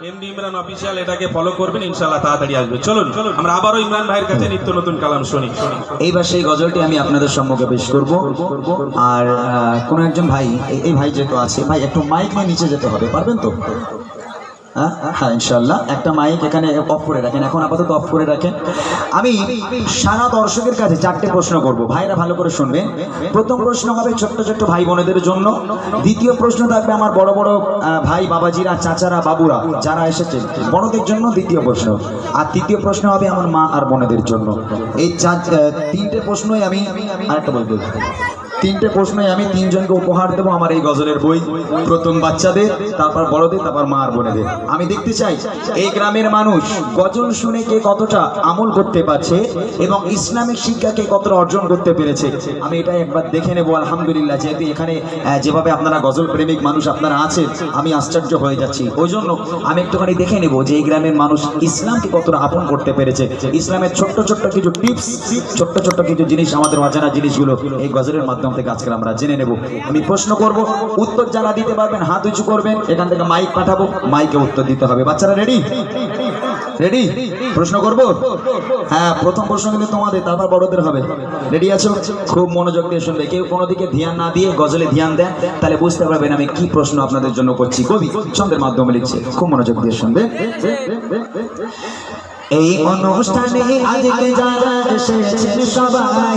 MD Imran official এটাকে follow করবেন, ইনশাআল্লাহ তাড়াতাড়ি আসবে। চলুন, আমরা আবারও ইমরান ভাইয়ের কাছে নিত্য নতুন কালাম শুনি। এই এইবার সেই গজলটি আমি আপনাদের সম্মুখে পেশ করব। আর কোন একজন ভাই, এই- এই ভাই যেহেতু আছে, ভাই, একটু মাইক নিয়ে নিচে যেতে হবে, পারবেন তো? হ্যাঁ? হ্যাঁ ইনশাল্লাহ একটা মাইক এখানে অফ করে রাখেন। এখন আপাতত অফ করে রাখেন। আমি সারা দর্শকের কাছে চারটে প্রশ্ন করব। ভাইরা ভালো করে শুনবে। প্রথম প্রশ্ন হবে ছোট্ট ছোট্ট ভাই বোনেদের জন্য। দ্বিতীয় প্রশ্ন থাকবে আমার বড় বড় ভাই, বাবাজিরা, চাচারা, বাবুরা, যারা এসেছেন বড়দের জন্য দ্বিতীয় প্রশ্ন। আর তৃতীয় প্রশ্ন হবে আমার মা আর বোনেদের জন্য। এই চার তিনটে প্রশ্নই আমি আরেকটা বলব। তিনটে প্রশ্নে আমি তিনজনকে উপহার দেবো আমার এই গজলের বই। প্রথম বাচ্চাদের, তারপর বড়দের, তারপর মা আর বোনেদের। আমি দেখতে চাই, এই গ্রামের মানুষ গজল শুনে কে কতটা আমল করতে পারছে এবং ইসলামিক শিক্ষাকে কতটা অর্জন করতে পেরেছে। আমি এটা একবার দেখে নেব, আলহামদুলিল্লাহ, যেহেতু এখানে যেভাবে আপনারা গজল প্রেমিক মানুষ আপনারা আছেন, আমি আশ্চর্য হয়ে যাচ্ছি। ওই জন্য আমি একটুখানি দেখে নেব যে এই গ্রামের মানুষ ইসলামকে কতটা আপন করতে পেরেছে। ইসলামের ছোট্ট ছোট্ট কিছু টিপস, ছোট্ট ছোট্ট কিছু জিনিস, আমাদের অজানা জিনিসগুলো এই গজলের মাধ্যম থেকে আজকে আমরা জেনে নেব। আমি প্রশ্ন করব, উত্তর যারা দিতে পারবেন, হাত উঁচু করবেন, এখান থেকে মাইক পাঠাবো মাইকে উত্তর দিতে হবে। বাচ্চারা রেডি রেডি প্রশ্ন করব? হ্যাঁ প্রথম প্রশ্ন কিন্তু তোমাদের, তারপর বড়দের হবে। রেডি আছো? খুব মনোযোগ দিয়ে শুনবে। কেউ কোনো দিকে ধ্যান না দিয়ে গজলে ধ্যান দেন, তাহলে বুঝতে পারবেন আমি কি প্রশ্ন আপনাদের জন্য করছি। কবি ছন্দের মাধ্যমে লিখছে, খুব মনোযোগ দিয়ে শুনবে। এই অনুষ্ঠানে আজকে যারা এসেছেন সবাই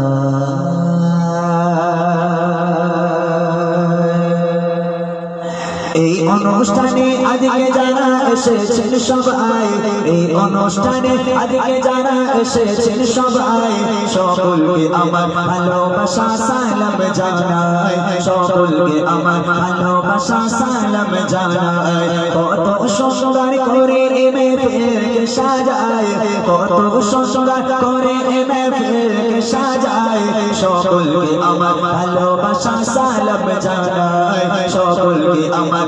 অনুষ্ঠানে আজকে যারা এসেছেন সবাই, এই অনুষ্ঠানে আজকে যারা এসেছেন সবাই, সকলকে আমার ভালোবাসা, সালাম জানাই। সকলকে আমার ভালোবাসা, সালাম জানাই। কত সুন্দর করে এমে ফেরকে সাজায় কত সুন্দর করে এমে ফেরকে সাজায় সকলকে আমার ভালোবাসা, সালাম জানাই। সকলকে আমার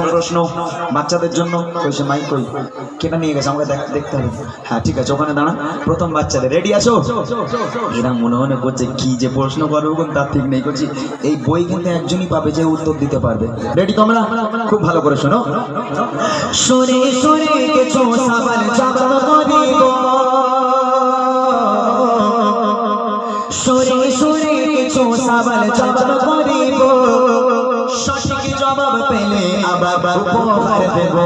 প্রথম প্রশ্ন, বাচ্চাদের জন্য? কইছে, মাইক কই? কেনা নিয়ে গেছে, আমাকে দেখ- দেখতে হবে। হ্যাঁ ঠিক আছে, ওখানে দাঁড়ান। প্রথম বাচ্চাদের রেডি আছো? এরা মনে মনে করছে, কি যে প্রশ্ন করব কোন তার ঠিক নেই। করছি এই বই কিন্তু একজনই পাবে যে উত্তর দিতে পারবে। রেডি তোমরা খুব ভালো করে শোনো। শুনে শুনে, কিছু সাবাল জবাব করিব শুনে শুনে, কিছু সাবাল জবাব আবার উপহার দেব।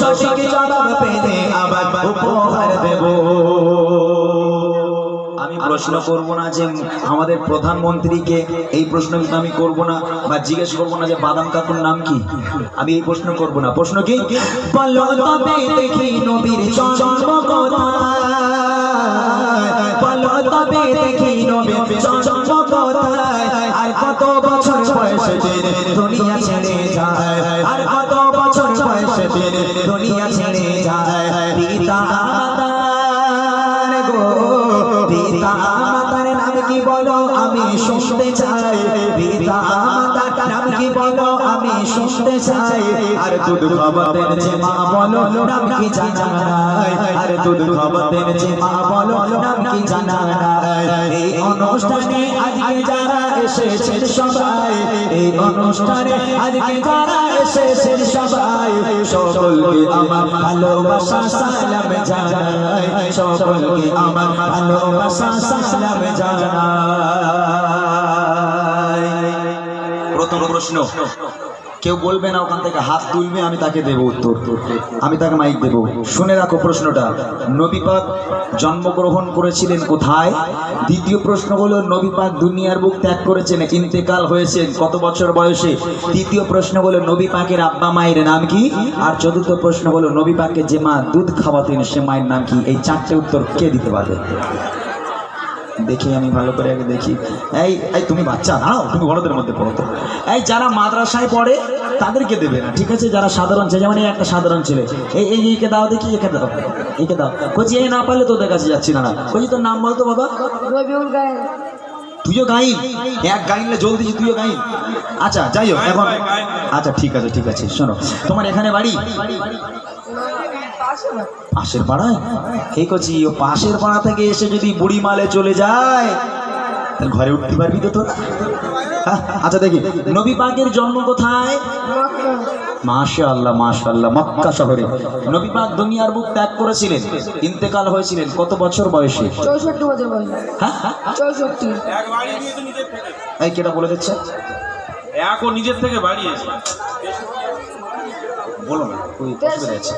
সঠিক জবাব পেলে আবার উপহার দেব। আমি প্রশ্ন করব না যে আমাদের প্রধানমন্ত্রীকে এই প্রশ্ন কিন্তু আমি করব না বা জিজ্ঞেস করব না যে বাদাম কাকুর নাম কি? আমি এই প্রশ্ন করব না। প্রশ্ন কি? বলো তবে দেখি নবীর জন্ম কোথায়। বলো তবে দেখি নবীর জন্ম কোথায়। আর কত বছর বয়সে দুনিয়া ছেড়ে বয়সে দুনিয়া ছেড়ে যায়। পিতা মাতার গো। পিতা মাতার নাম কি বলো আমি শুনতে চাই। পিতা মাতার নাম কি বলো আমি শুনতে চাই। আর দুধ খাবাতের যে মা বলো নাম কি জানা নাই। আর দুধ খাবাতের যে মা বলো নাম কি জানা নাই। এই অনুষ্ঠানে আজকে যারা এসেছেন সবাই এই অনুষ্ঠানে আজকে যারা এসেছেন সবাই সকলকে আমার ভালোবাসা সালাম জানাই। সকলকে আমার ভালোবাসা সালাম জানাই। প্রথম প্রশ্ন কেউ বলবে না ওখান থেকে হাত তুলবে, আমি তাকে দেব উত্তর। আমি তাকে মাইক দেব। শুনে রাখো প্রশ্নটা। নবী পাক জন্মগ্রহণ করেছিলেন কোথায়? দ্বিতীয় প্রশ্ন হলো, নবীপাক দুনিয়ার বুক ত্যাগ করেছেন, ইন্তেকাল হয়েছেন কত বছর বয়সে? তৃতীয় প্রশ্ন হলো নবী পাকের আব্বা মায়ের নাম কি? আর চতুর্থ প্রশ্ন হলো নবী পাককে যে মা দুধ খাওয়াতেন, সে মায়ের নাম কি? এই চারটে উত্তর কে দিতে পারবে? দেখি আমি ভালো করে আগে দেখি। এই এই তুমি বাচ্চা নাও তুমি বড়দের মধ্যে পড়ো তো। এই যারা মাদ্রাসায় পড়ে তাদেরকে দেবে না ঠিক আছে? যারা সাধারণ ছেলে যেমন এই একটা সাধারণ ছেলে। এই এই একে দাও দেখি একে দাও একে দাও। বলছি এই না পারলে তোদের কাছে যাচ্ছি না না বলছি তোর নাম বলতো বাবা। রবিউল গায়েন। তুইও গাইন? এক গাইনলে জল দিচ্ছি তুইও গাইন। আচ্ছা যাই হোক এখন আচ্ছা ঠিক আছে ঠিক আছে শোনো। তোমার এখানে বাড়ি? পাশের পাড়ায়? এই করছি ও পাশের পাড়া থেকে এসে যদি বুড়ি মালে চলে যায় তাহলে ঘরে উঠতে পারবি তো তোরা? হ্যাঁ, আচ্ছা দেখি নবী পাকের জন্ম কোথায়? মাশা আল্লাহ মাশা আল্লাহ মক্কা শহরে। নবী পাক দুনিয়ার বুক ত্যাগ করেছিলেন ইন্তেকাল হয়েছিলেন কত বছর বয়সে? চৌষট্টি বছর বয়স। হ্যাঁ? হ্যাঁ চৌষট্টি এই কেটা বলে দিচ্ছে? এক ও নিজের থেকে বাড়িয়েছে বলো না ওই অসুবিধা আছে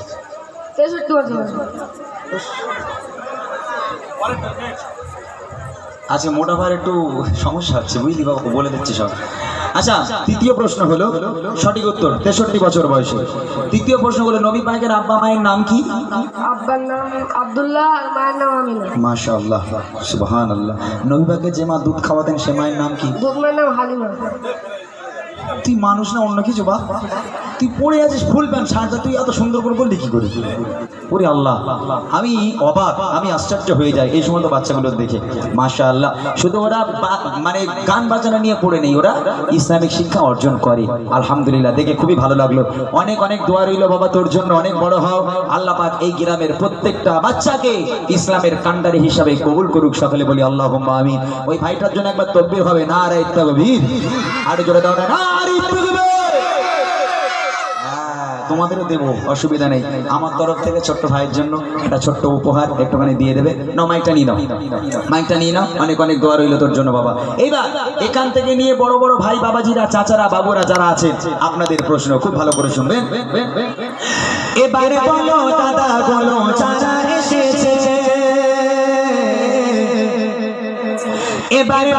তেষট্টি বছর আচ্ছা মোটা ভাইয়ের একটু সমস্যা হচ্ছে বুঝলি বাবা বলে দিচ্ছি সব। আচ্ছা তৃতীয় প্রশ্ন হলো সঠিক উত্তর তেষট্টি বছর বয়সে। তৃতীয় প্রশ্ন হলো নবী পাকের আব্বা মায়ের নাম কি? আব্বার নাম আব্দুল্লাহ আর মায়ের নাম আমিনা। নবী পাকে যে মা দুধ খাওয়াতেন সে মায়ের নাম কি? দুধ মায়ের নাম হালিমা। তুই মানুষ না অন্য কিছু বা তুই পড়ে আছিস ফুল প্যান্ট শার্টটা তুই এত সুন্দর করে বললি কি করে? ওরে আল্লাহ আমি অবাক আমি আশ্চর্য হয়ে যাই। এই সমস্ত বাচ্চাগুলো দেখে। মাশা আল্লাহ শুধু ওরা মানে গান বাজানা নিয়ে পড়ে নেই ওরা ইসলামিক শিক্ষা অর্জন করে। আলহামদুলিল্লাহ দেখে খুবই ভালো লাগল। অনেক অনেক দোয়া রইল বাবা তোর জন্য অনেক বড় হও। আল্লাহ পাক এই গ্রামের প্রত্যেকটা বাচ্চাকে ইসলামের কান্ডারি হিসাবে কবুল করুক সকলে বলি আল্লাহ আমি ওই ভাইটার জন্য একবার তকবির হবে না রে তকবীর। আরে জোরে দাও না হ্যাঁ, তোমাদেরও দেবো, অসুবিধা নেই। আমার তরফ থেকে ছোট্ট ভাইয়ের জন্য একটা ছোট্ট উপহার একটুখানি দিয়ে দেবে। না মাইকটা নিয়ে নাও। মাইকটা নিয়ে নাও, অনেক অনেক দোয়া রইল তোর জন্য বাবা। এইবার এখান থেকে নিয়ে বড় বড় ভাই বাবাজিরা, চাচারা, বাবুরা যারা আছেন, আপনাদের প্রশ্ন খুব ভালো করে শুনবেন। এবারে বলো, দাদা বলো, চাচা এসেছে। এবারে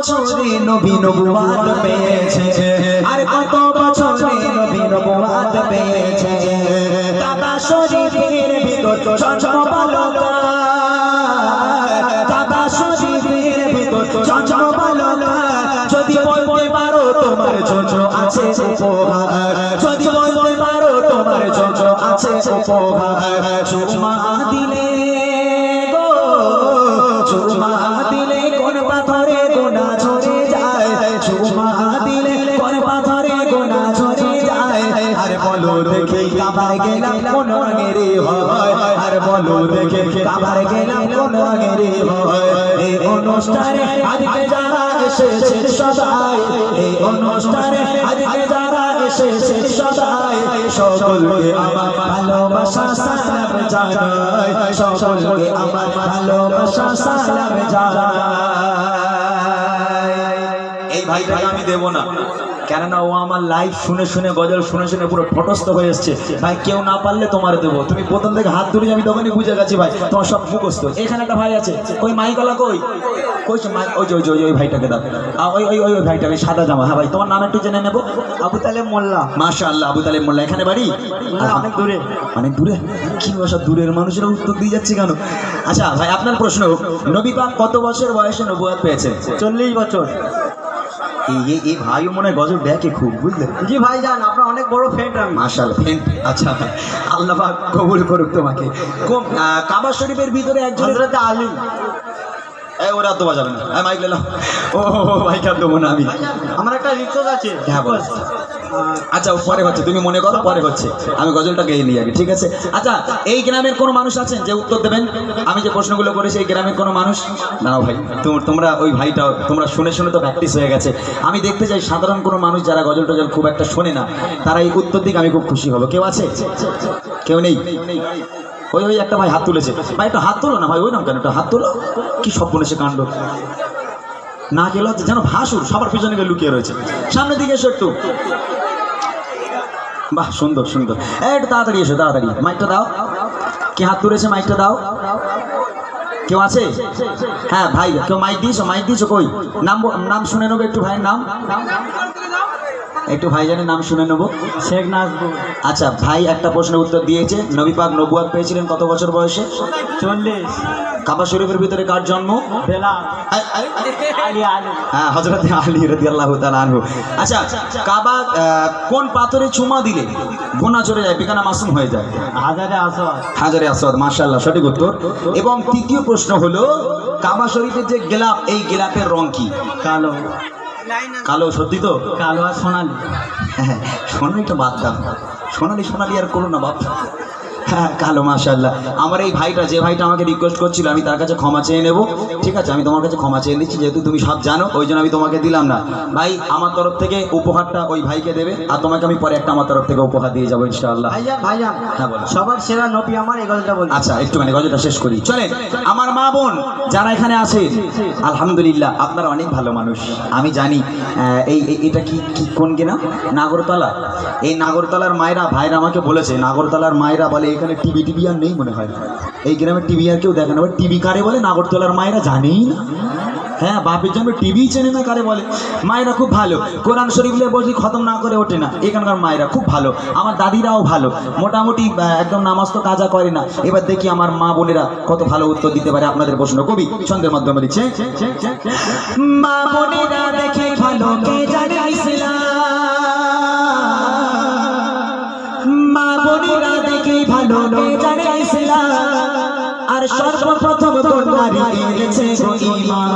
বছরে নবী নবুয়াত পেয়েছে। আর কত বছরে নবী নবুয়াত পেয়েছে। দাদা শরীফের ভিতর দাদা শরীফের ভিতর যদি বলতে পারো তোমার জন্য আছে উপহার। যদি বলতে পারো তোমার জন্য আছে উপহার। দিলে কাবার গেলাম, কোন রঙের হয়। আর বলো দেখে কাবার গেলাম, কোন রঙের হয়। এই অনুষ্ঠানে আজকে যারা এসেছে সবাই, এই অনুষ্ঠানে আজকে যারা এসেছে সবাই, সকলকে আমার ভালোবাসা সালাম জানাই। সকলকে আমার ভালোবাসা সালাম জানাই। এই ভাইটাকে আমি দেব না। কেননা ও আমার লাইভ শুনে শুনে গজল শুনে শুনে পুরো ফটস্থ হয়ে এসছে। ভাই কেউ না পারলে তোমার দেবো। তুমি প্রথম থেকে হাত ধরে আমি তখনই বুঝে গেছি ভাই তোমার সব মুখস্থ। এখানে একটা ভাই আছে। ওই মাইকলা কই? কই ওই যে ওই যে ওই ভাইটাকে দাও। ওই ওই ওই ভাইটাকে সাদা জামা। হ্যাঁ ভাই তোমার নাম একটু জেনে নেব? আবু তালেব মোল্লা। মাশা আল্লাহ আবু তালেব মোল্লা। এখানে বাড়ি? অনেক দূরে। অনেক দূরে? কি দূরের মানুষেরা উত্তর দিয়ে যাচ্ছে কেন? আচ্ছা ভাই আপনার প্রশ্ন নবী পাক কত বছর বয়সে নবুয়াত পেয়েছেন চল্লিশ বছর। এই এই ভাইও মনে হয় গজব দেখে খুব বুঝলেন জি ভাই যান আপনার অনেক বড় ফ্রেন্ড আমি। মাশাল ফ্রেন্ড আচ্ছা আল্লাহ কবুল করুক তোমাকে। কাবা শরীফের ভিতরে একজন হজরত আলী। ওরা তো বাজাবে হ্যাঁ মাইক লেলাম ও মাইক আর দেবো না আমি। আমার একটা রিকোয়েস্ট আছে। হ্যাঁ, আচ্ছা পরে হচ্ছে, তুমি মনে করো, পরে হচ্ছে। আমি গজলটা গেয়ে নিই আগে, ঠিক আছে? আচ্ছা এই গ্রামের কোনো মানুষ আছেন যে উত্তর দেবেন? আমি যে প্রশ্নগুলো করেছি, এই গ্রামের কোনো মানুষ? না ভাই, তোম- তোমরা ওই ভাইটা, তোমরা শুনে শুনে তো প্র্যাকটিস হয়ে গেছে। আমি দেখতে চাই সাধারণ কোনো মানুষ যারা গজল টজল খুব একটা শোনে না, তারা এই উত্তর দিকে আমি খুব খুশি হব। কেউ আছে? কেউ নেই? ওই ওই একটা ভাই হাত তুলেছে। ভাই, একটা হাত তোলো না ভাই, ওই নাম কেন? একটা হাত তোলো। কি সব বলেছে কাণ্ড? না গেল যেন ভাসুর সবার পিছনে গিয়ে লুকিয়ে রয়েছে। সামনের দিকে এসো একটু। বাহ সুন্দর সুন্দর। একটু তাড়াতাড়ি এসো তাড়াতাড়ি। মাইকটা দাও। কে হাত তুলেছে মাইকটা দাও? কেউ আছে? হ্যাঁ ভাই কেউ মাইক দিয়েছ? মাইক দিয়েছ কই? নাম নাম শুনে নেব একটু ভাইয়ের নাম। একটু ভাইজানের নাম শুনে নেব। শেখ নাজবুল। আচ্ছা ভাই একটা প্রশ্নের উত্তর দিয়েছে। নবী পাক নবুয়াত পেয়েছিলেন কত বছর বয়সে? চল্লিশ। কাবা শরীফের ভিতরে কার জন্ম? আ- আলী হ্যাঁ হজরত আলী রদি আল্লাহ আনহু। আচ্ছা কাবা কোন পাথরে চুমা দিলে গোনা চলে যায় বেকানা মাসুম হয়ে যায়? হাজারে আসর হাজারে আসাদ মাশাল্লাহ সঠিক উত্তর। এবং তৃতীয় প্রশ্ন হলো কাবা শরীফের যে গেলাপ এই গেলাপের রং কি? কালো। কালো সত্যি তো? কালো আর সোনালি। হ্যাঁ সোনালি সোনালিটা বাদ দাও। সোনালি সোনালি আর করো না বাপ। হ্যাঁ কালো মাশাল্লাহ আমার এই ভাইটা যে ভাইটা আমাকে রিকোয়েস্ট করছিল আমি তার কাছে ক্ষমা চেয়ে নেব। ঠিক আছে আমি তোমার কাছে ক্ষমা চেয়ে নিচ্ছি যেহেতু তুমি সব জানো ওই জন্য আমি তোমাকে দিলাম না। ভাই আমার তরফ থেকে উপহারটা ওই ভাইকে দেবে আর তোমাকে আমি পরে একটা আমার তরফ থেকে উপহার দিয়ে যাব ইনশাআল্লাহ। হ্যাঁ। সবার সেরা নবী আমার এই গল্পটা বলি আচ্ছা একটুখানি গজলটা শেষ করি। চলেন আমার মা বোন যারা এখানে আছে আলহামদুলিল্লাহ আপনারা অনেক ভালো মানুষ। আমি জানি এই এই- এটা কি কি কোন কিনা নাগরতলা। এই নাগরতলার মায়েরা ভাইরা আমাকে বলেছে নাগরতলার মায়েরা বলে এখানে টিভি টিভি আর নেই মনে হয়। এই গ্রামে টিভি আর কেউ দেখে না। টিভি কারে বলে? নাগরতলার মায়েরা জানেই না। হ্যাঁ বাপের জন্য টিভি চেনে না কারে বলে? মায়েরা খুব ভালো। কোরআন শরীফ নিয়ে বলছি খতম না করে ওঠে না। এখানকার মায়েরা খুব ভালো। আমার দাদিরাও ভালো। মোটামুটি একদম নামাজ তো কাজা করে না। এবার দেখি আমার মা বোনেরা কত ভালো উত্তর দিতে পারে আপনাদের প্রশ্ন। কবি ছন্দের মাধ্যমে লিখছে, মা বোনেরা দেখে ভালো কে জানে ইসলাম? ভালো জানে ইসলাম আর সর্বপ্রথম কোন নারী এনেছে গো ঈমান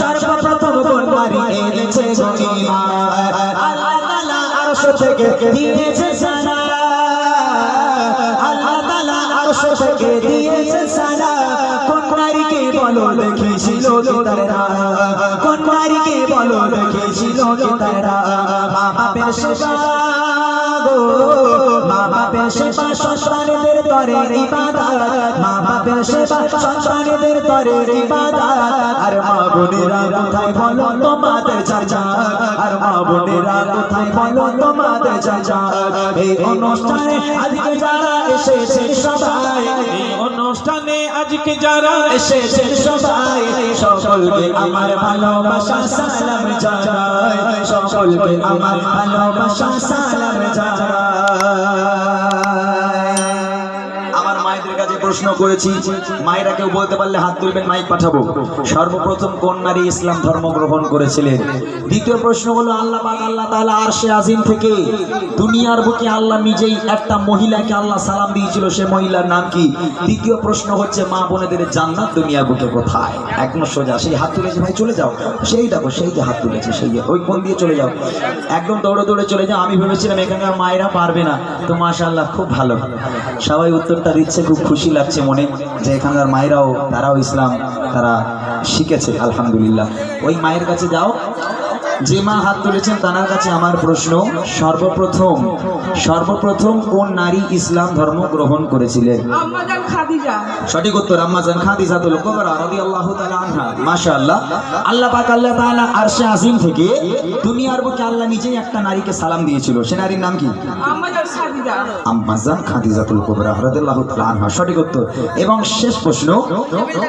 সর্বপ্রথম কোন নারী এনেছে গো ঈমান আল্লাহ তাআলা আরশ থেকে দিয়েছে সানা আল্লাহ তাআলা আরশ থেকে দিয়েছে সানা কোন নারীকে বলো দেখেছিল কি তারা কোন নারীকে বলো দেখেছিল কি তারা মা বাপের সেবা গো। মা বাপের সেবা সন্তানদের তরে ইবাদত। মা বাপের সেবা সন্তানদের তরে ইবাদত। আর মা বোনেরা কোথায় বলো তোমাদের চাচা আর মা বোনেরা কোথায় বলো তোমাদের চাচা এই অনুষ্ঠানে আজকে যারা এসেছে সবাই, এই অনুষ্ঠানে আজকে যারা এসেছে সবাই, সকলকে আমার ভালোবাসা সালাম জানাই। সকলকে আমার ভালোবাসা সালাম জানাই। জানা প্রশ্ন করেছি, মায়েরা কেউ বলতে পারলে হাত তুলবেন, মাইক পাঠাবো। সর্বপ্রথম কোন নারী ইসলাম ধর্ম গ্রহণ করেছিলেন? দ্বিতীয় প্রশ্ন হলো, আল্লাহ আল্লাহ তাআলা আরশে আজিম থেকে দুনিয়ার বুকে আল্লাহ নিজেই একটা মহিলাকে আল্লাহ সালাম দিয়েছিল, সে মহিলার নাম কি? তৃতীয় প্রশ্ন হচ্ছে, মা বোনেদের জান্নাত দুনিয়ার বুকে কোথায়? একদম সোজা, সেই হাত তুলেছে, ভাই চলে যাও। সেই দেখো, সেই যে হাত তুলেছে, সেই যে, ওই কোন দিয়ে চলে যাও? একদম দৌড়ে দৌড়ে চলে যাও, আমি ভেবেছিলাম এখানকার মায়েরা পারবে না। তো মাশাআল্লাহ, খুব ভালো। সবাই উত্তরটা দিচ্ছে, খুব খুশি লাগছে মনে যে এখানকার মায়েরাও তারাও ইসলাম তারা শিখেছে আলহামদুলিল্লাহ। ওই মায়ের কাছে যাও যে মা হাত তুলেছেন তার কাছে আমার প্রশ্ন সর্বপ্রথম সর্বপ্রথম কোন নারী ইসলাম ধর্ম গ্রহণ করেছিলেন আম্মাজান খাদিজা। সঠিক উত্তর আম্মাজান খাদিজা খাদিজাতুল কুবরা রাদিয়াল্লাহু তাআলা আনহা। মাশাআল্লাহ। আল্লাহ পাক আল্লাহ তাআলা আরশে আজিম থেকে দুনিয়ার বুকে আল্লাহ নিজেই একটা নারীকে সালাম দিয়েছিল। সে নারীর নাম কি? আম্মাজান খাদিজা। আম্মাজান খাদিজাতুল কুবরা রাদিয়াল্লাহু তাআলা আনহা। সঠিক উত্তর। এবং শেষ প্রশ্ন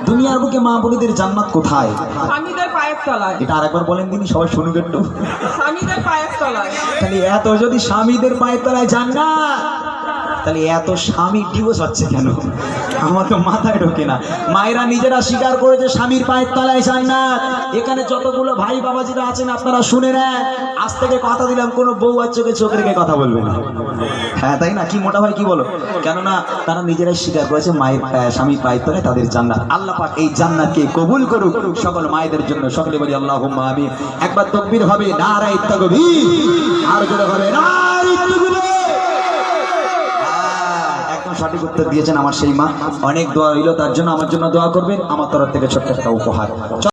দুনিয়ার বুকে মা বোনেদের জান্নাত কোথায়? পায়ের তলায়। এটা আরেকবার বলেন দিন সবাই শুনুক একটু। স্বামীদের পায়ের তলায়। তাহলে এত যদি স্বামীদের পায়ের তলায় জান্নাত তাহলে এত স্বামী ডিভোর্স হচ্ছে কেন? আমার তো মাথায় ঢোকে না। মায়েরা নিজেরা স্বীকার করেছে, স্বামীর পায়ের তলায় জান্নাত এখানে যতগুলো ভাই বাবাজিরা আছেন, আপনারা শুনে নেন। আজ থেকে কথা দিলাম, কোনো বউ আর চোখে চোখ রেখে কথা বলবে না। হ্যাঁ তাই না? কি মোটা ভাই, কি বলো? কেননা তারা নিজেরাই স্বীকার করেছে, মায়ের স্বামীর পায়ের তলায় তাদের জান্নাত। আল্লাহ পাক এই জান্নাতকে কবুল করুক সকল মায়েদের জন্য। সকলে বলি আল্লাহ আমি একবার তকবির হবে নারাই তকবীর। আর জোরে হবে একদম সঠিক উত্তর দিয়েছেন আমার সেই মা। অনেক দোয়া হইল তার জন্য আমার জন্য দোয়া করবেন। আমার তরফ থেকে ছোট্ট একটা উপহার।